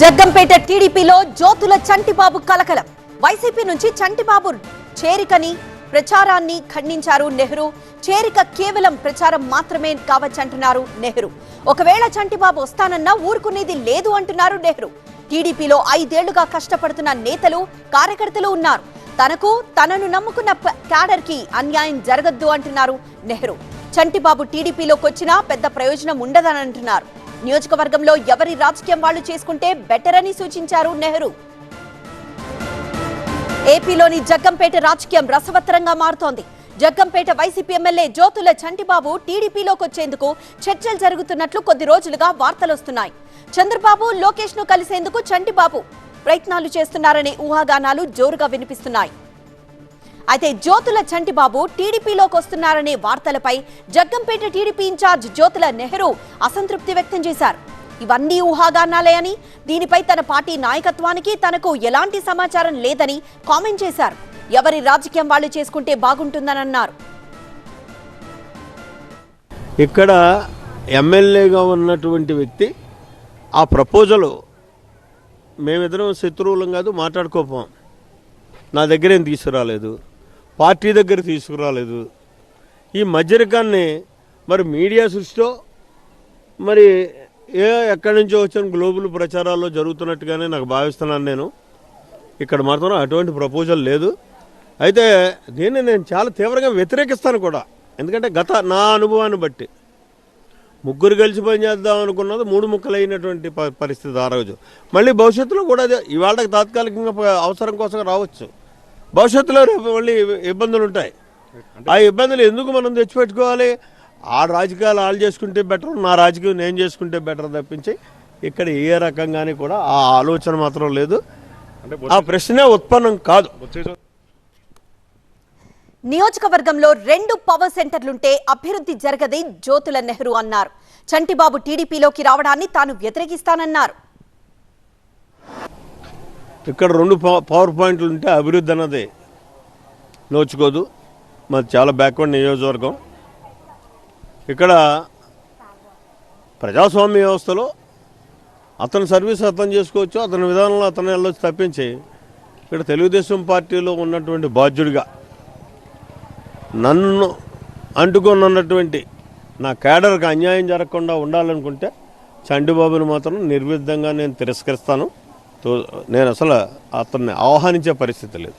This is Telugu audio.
జగ్గంపేట టీడీపీలో జ్యోతుల చంటిబాబు కలకలం. వైసీపీ నుంచి చంటిబాబు చేరికని ప్రచారాన్ని ఖండించారు నెహ్రూ. చేరిక కేవలం ప్రచారం మాత్రమే కావచ్చంటున్నారు నెహ్రూ. ఒకవేళ చంటిబాబు వస్తానన్నా ఊరుకునేది లేదు అంటున్నారు నెహ్రూ. టీడీపీలో ఐదేళ్ళుగా కష్టపడుతున్న నేతలు కార్యకర్తలు ఉన్నారు. తనకు తనను నమ్ముకున్న క్యాడర్కి అన్యాయం జరగద్దు అంటున్నారు నెహ్రూ. చంటిబాబు టీడీపీలోకి వచ్చినా పెద్ద ప్రయోజనం ఉండదని అంటున్నారు నియోజకవర్గంలో ఎవరి రాజకీయం వాళ్ళు చేసుకుంటే బెటర్ అని సూచించారు నెహ్రూ. ఏపీలోని జగ్గంపేట రాజకీయం రసవత్తరంగా మారుతోంది. జగ్గంపేట వైసీపీ ఎమ్మెల్యే జ్యోతుల చంటిబాబు టీడీపీలోకి వచ్చేందుకు చర్చలు జరుగుతున్నట్లు కొద్ది రోజులుగా వార్తలొస్తున్నాయి చంద్రబాబు లోకేష్ను కలిసేందుకు చంటిబాబు ప్రయత్నాలు చేస్తున్నారనే ఊహాగానాలు జోరుగా వినిపిస్తున్నాయి. అయితే జ్యోతుల చంటిబాబు టీడీపీలోకి వస్తున్నారనే వార్తలపై జగ్గంపేట టీడీపీ ఇన్ఛార్జ్ జ్యోతుల నెహ్రూ అసంతృప్తి వ్యక్తం చేశారు. ఇవన్నీ ఊహాగానాలే అని దీనిపై తన పార్టీ నాయకత్వానికి తనకు ఎలాంటి సమాచారం లేదని కామెంట్ చేశారు. ఎవరి రాజకీయం వాళ్ళు చేసుకుంటే బాగుంటుందని అన్నారు ఇక్కడ ఎమ్మెల్యేగా ఉన్నటువంటి వ్యక్తి ఆ ప్రపోజల్ మేమిద్దరం శత్రువులం కాదు మాట్లాడుకోపోం. నా దగ్గర ఏం తీసుకురాలేదు. పార్టీ దగ్గర తీసుకురాలేదు. ఈ మధ్యరకాన్ని మరి మీడియా సృష్టిలో మరి ఏ ఎక్కడి నుంచో వచ్చిన గ్లోబల్ ప్రచారాల్లో జరుగుతున్నట్టుగానే నాకు భావిస్తున్నాను నేను. ఇక్కడ మాత్రం అటువంటి ప్రపోజల్ లేదు. అయితే దీన్ని నేను చాలా తీవ్రంగా వ్యతిరేకిస్తాను కూడా. ఎందుకంటే గత నా అనుభవాన్ని బట్టి ముగ్గురు కలిసి పనిచేద్దాం అనుకున్నది మూడు ముక్కలైనటువంటి ప- పరిస్థితి ఆ రోజు. మళ్ళీ భవిష్యత్తులో కూడా అదే ఇవాళ తాత్కాలికంగా అవసరం కోసం రావచ్చు. భవిష్యత్తులో రేపు మళ్ళీ ఇబ్బందులు ఉంటాయి. ఆ ఇబ్బందులు ఎందుకు మనం తెచ్చిపెట్టుకోవాలి? ఆ రాజకీయాలు వాళ్ళు చేసుకుంటే బెటర్ నా రాజకీయం నేను చేసుకుంటే బెటర్ తప్పించి ఇక్కడ ఏ రకంగానే కూడా ఆ ఆలోచన మాత్రం లేదు. ఆ ప్రశ్నే ఉత్పన్నం కాదు. నియోజకవర్గంలో రెండు పవర్ సెంటర్లుంటే అభివృద్ధి జరగదని జ్యోతుల నెహ్రూ అన్నారు. చంటిబాబు టీడీపీలోకి రావడాన్ని తాను వ్యతిరేకిస్తానన్నారు. ఇక్కడ రెండు పవ- పవర్ పాయింట్లు ఉంటే అభివృద్ధి అన్నది. నోచుకోదు. మాది చాలా బ్యాక్వర్డ్ నియోజకవర్గం. ఇక్కడ ప్రజాస్వామ్య వ్యవస్థలో అతని సర్వీస్ అతను చేసుకోవచ్చు అతని విధానంలో అతను వెళ్ళొచ్చు తప్పించి ఇక్కడ తెలుగుదేశం పార్టీలో ఉన్నటువంటి బాధ్యుడిగా నన్ను అంటుకొని ఉన్నటువంటి నా కేడర్కి అన్యాయం జరగకుండా ఉండాలనుకుంటే చంటిబాబుని మాత్రం నిర్విధంగా నేను తిరస్కరిస్తాను. నేను అసలు అతన్ని ఆహ్వానించే పరిస్థితి లేదు.